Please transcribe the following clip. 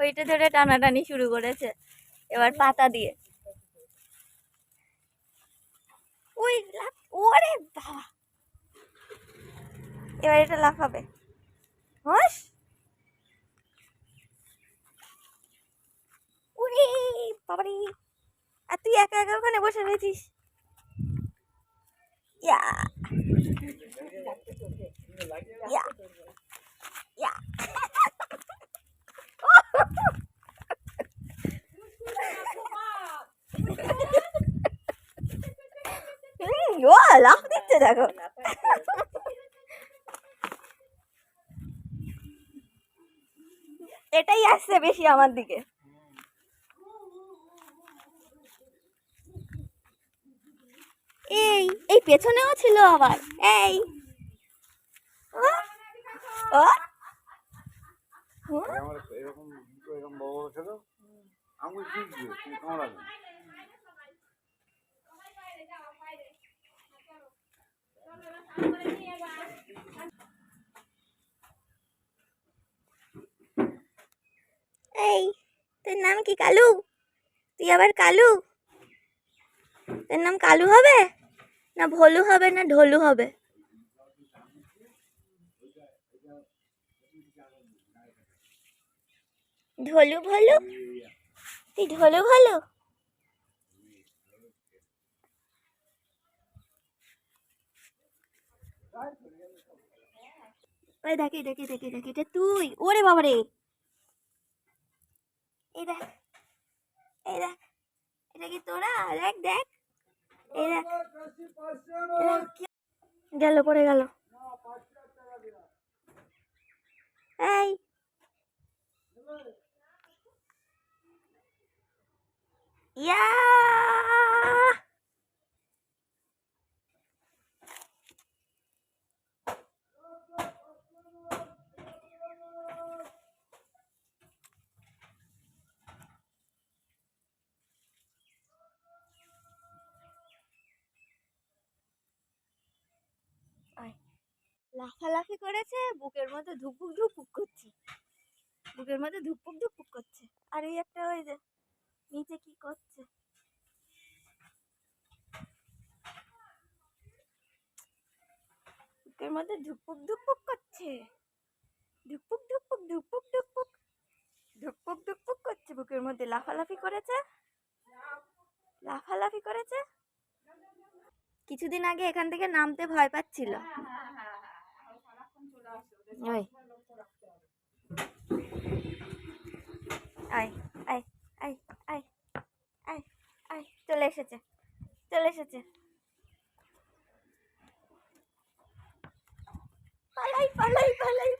ওইটা ধরে টানাটানি শুরু করেছে। এবার পাতা দিয়ে। ওই ওরে বাবা। এবার এটা লাফাবে। হস। উরে বাবারে। আর তুই একা একা ওখানে বসে রয়েছিস? ইয়া। ইয়া। হুম, ও লাফ দিচ্ছে দেখো এটাই আসছে বেশি আমার দিকে। এই এই পেছনেও ছিল আবার। এই। এরকম এরকম বড় বড় ছিল। আমি শিখছি তুমি কামড়াবে এই তোর নাম কি কালু? তুই আবার কালু? তোর নাম কালু হবে? না ভলু হবে না ঢোলু হবে? ঢোলু ভলু? তুই ঢোলু ভলু? ওই দেখ দেখ, এই দেখ এটা তুই। ওরে বাবা রে এই দেখ এই দেখ এটা কি তোরা? দেখ দেখ। এই দেখ গেল, পড়ে গেল। এই। ইয়া! লাফালাফি করেছে, বুকের মধ্যে ধুপুক ধুপুক করছে। বুকের মধ্যে ধুপুক ধুপুক করছে। আর এই একটা ওই যে, নিচে কি করছে? বুকের মধ্যে ধুপুক ধুপুক করছে। ধুপুক ধুপুক ধুপুক ধুপুক ধুপুক ধুপুক করছে, বুকের মধ্যে লাফালাফি করেছে। লাফালাফি করেছে। কিছুদিন আগে এখান থেকে নামতে ভয় পাচ্ছিল। ওই। আই আই আই আয় চলে এসেছে চলে এসেছে। পালাই পালাই পালাই।